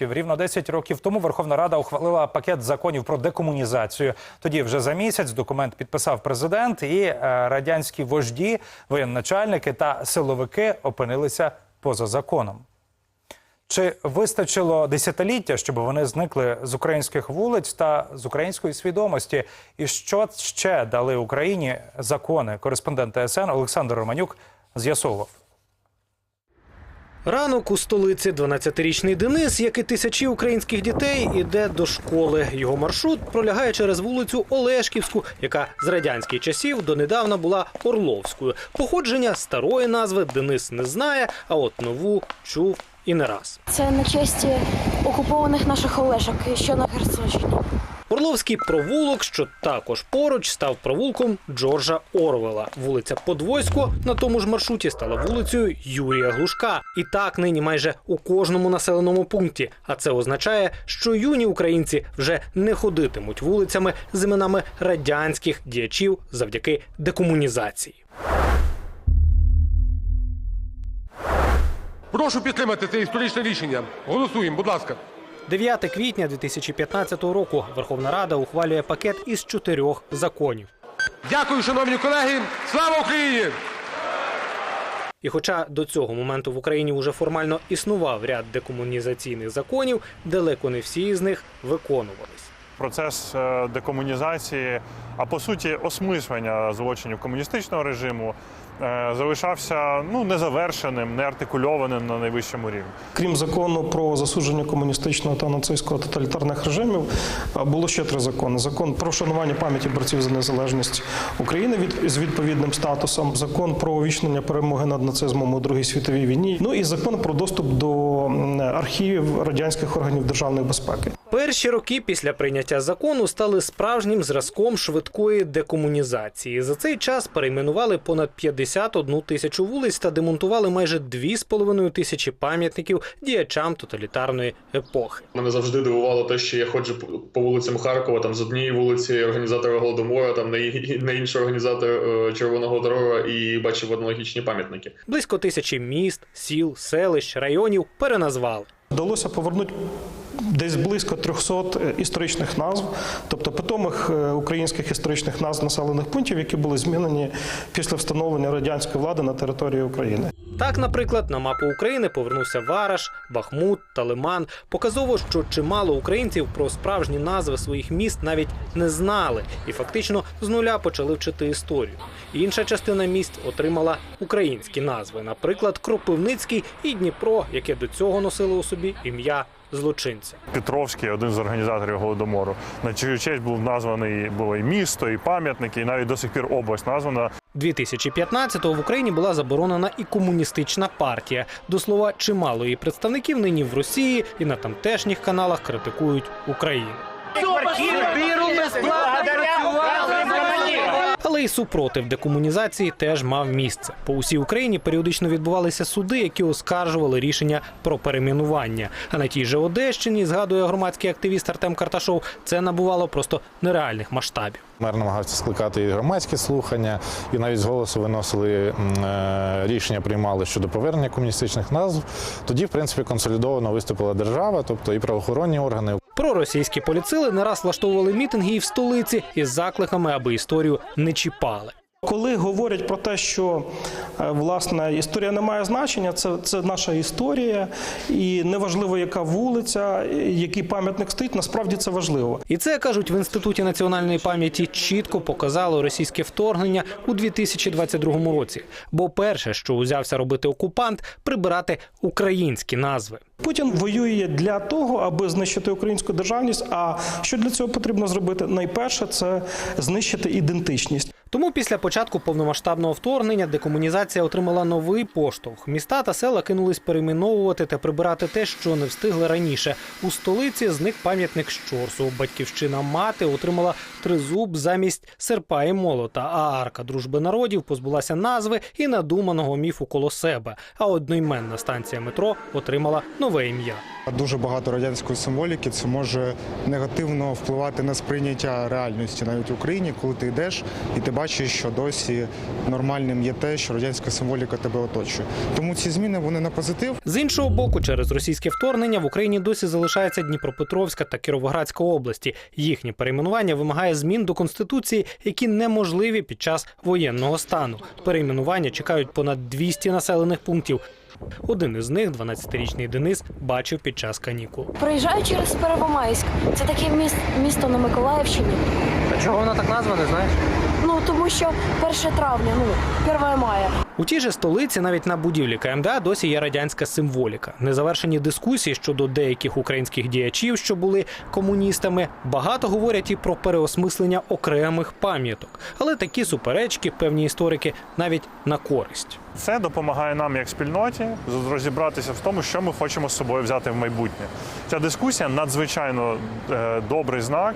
Рівно 10 років тому Верховна Рада ухвалила пакет законів про декомунізацію. Тоді вже за місяць документ підписав президент, і е, радянські вожді, воєначальники та силовики опинилися поза законом. Чи вистачило десятиліття, щоб вони зникли з українських вулиць та з української свідомості? І що ще дали Україні закони? Кореспондент ТСН Олександр Романюк з'ясовував. Ранок у столиці 12-річний Денис, як і тисячі українських дітей, іде до школи. Його маршрут пролягає через вулицю Олешківську, яка з радянських часів донедавна була Орловською. Походження старої назви Денис не знає, а от нову чув і не раз. Це на честь окупованих наших Олешок, що на Херсонщині. Орловський провулок, що також поруч, став провулком Джорджа Орвела. Вулиця Подвойсько на тому ж маршруті стала вулицею Юрія Глушка. І так нині майже у кожному населеному пункті. А це означає, що юні українці вже не ходитимуть вулицями з іменами радянських діячів завдяки декомунізації. Прошу підтримати це історичне рішення. Голосуємо, будь ласка. 9 квітня 2015 року Верховна Рада ухвалює пакет із чотирьох законів. Дякую, шановні колеги. Слава Україні! І хоча до цього моменту в Україні вже формально існував ряд декомунізаційних законів, далеко не всі з них виконувались. Процес е, декомунізації, а по суті, осмислення злочинів комуністичного режиму е, залишався ну незавершеним, неартикульованим на найвищому рівні. Крім закону про засудження комуністичного та нацистського тоталітарних режимів, а, було ще три закони: закон про вшанування пам'яті борців за незалежність України від з відповідним статусом, закон про увічнення перемоги над нацизмом у Другій світовій війні. Ну і закон про доступ до архівів радянських органів державної безпеки. Перші роки після прийняття закону стали справжнім зразком швидкої декомунізації. За цей час перейменували понад 51 тисячу вулиць та демонтували майже 2,5 тисячі пам'ятників діячам тоталітарної епохи. Мене завжди дивувало те, що я ходжу по- по вулицям Харкова, там з однієї вулиці організатора Голодомора, там на, інший організатор е, Червоного терора і бачив аналогічні пам'ятники. Близько тисячі міст, сіл, селищ, районів переназвали. Вдалося повернути десь близько 300 історичних назв, тобто питомих е, українських історичних назв населених пунктів, які були змінені після встановлення радянської влади на території України. Так, наприклад, на мапу України повернувся Вараш, Бахмут та Лиман. Показово, що чимало українців про справжні назви своїх міст навіть не знали і фактично з нуля почали вчити історію. Інша частина міст отримала українські назви, наприклад, Кропивницький і Дніпро, яке до цього носило у собі ім'я злочинця. Петровський, один з організаторів голодомору, на чию честь був названий було і місто, і пам'ятники, і навіть до сих пір область названа 2015-го в Україні була заборонена і комуністична партія. До слова, чимало її представників нині в Росії і на тамтешніх каналах критикують Україну. Але й супротив декомунізації теж мав місце. По усій Україні періодично відбувалися суди, які оскаржували рішення про перейменування. А на тій же Одещині, згадує громадський активіст Артем Карташов, це набувало просто нереальних масштабів. Мер намагався скликати і громадські слухання, і навіть з голосу виносили е, рішення, приймали щодо повернення комуністичних назв. Тоді, в принципі, консолідовано виступила держава, тобто і правоохоронні органи, Проросійські поліцили не раз влаштовували мітинги і в столиці із закликами, аби історію не чіпали. Коли говорять про те, що е, власне історія не має значення, це, це наша історія, і неважливо, яка вулиця, який пам'ятник стоїть, насправді це важливо. І це кажуть в інституті національної пам'яті чітко показало російське вторгнення у 2022 році. Бо перше, що узявся робити окупант, прибирати українські назви. Путін воює для того, аби знищити українську державність. А що для цього потрібно зробити? Найперше це знищити ідентичність. Тому після початку повномасштабного вторгнення декомунізація отримала новий поштовх. Міста та села кинулись перейменовувати та прибирати те, що не встигли раніше. У столиці зник пам'ятник Щорсу. Батьківщина мати отримала тризуб замість серпа і молота. А арка дружби народів позбулася назви і надуманого міфу коло себе. А одноіменна станція метро отримала нове ім'я. Дуже багато радянської символіки це може негативно впливати на сприйняття реальності навіть в Україні, коли ти йдеш і ти бачиш, що досі нормальним є те, що радянська символіка тебе оточує. Тому ці зміни вони на позитив. З іншого боку, через російське вторгнення в Україні досі залишається Дніпропетровська та Кіровоградська області. Їхнє перейменування вимагає змін до конституції, які неможливі під час воєнного стану. Перейменування чекають понад 200 населених пунктів. Один із них, 12-річний Денис, бачив під час канікул. Проїжджаю через Первомайськ. Це таке міс- місто на Миколаївщині. А чого воно так назване? Знаєш? Ну тому що 1 травня, ну 1 мая. У тій же столиці навіть на будівлі КМДА досі є радянська символіка. Незавершені дискусії щодо деяких українських діячів, що були комуністами, багато говорять і про переосмислення окремих пам'яток. Але такі суперечки, певні історики, навіть на користь. Це допомагає нам як спільноті розібратися в тому, що ми хочемо з собою взяти в майбутнє. Ця дискусія надзвичайно е, добрий знак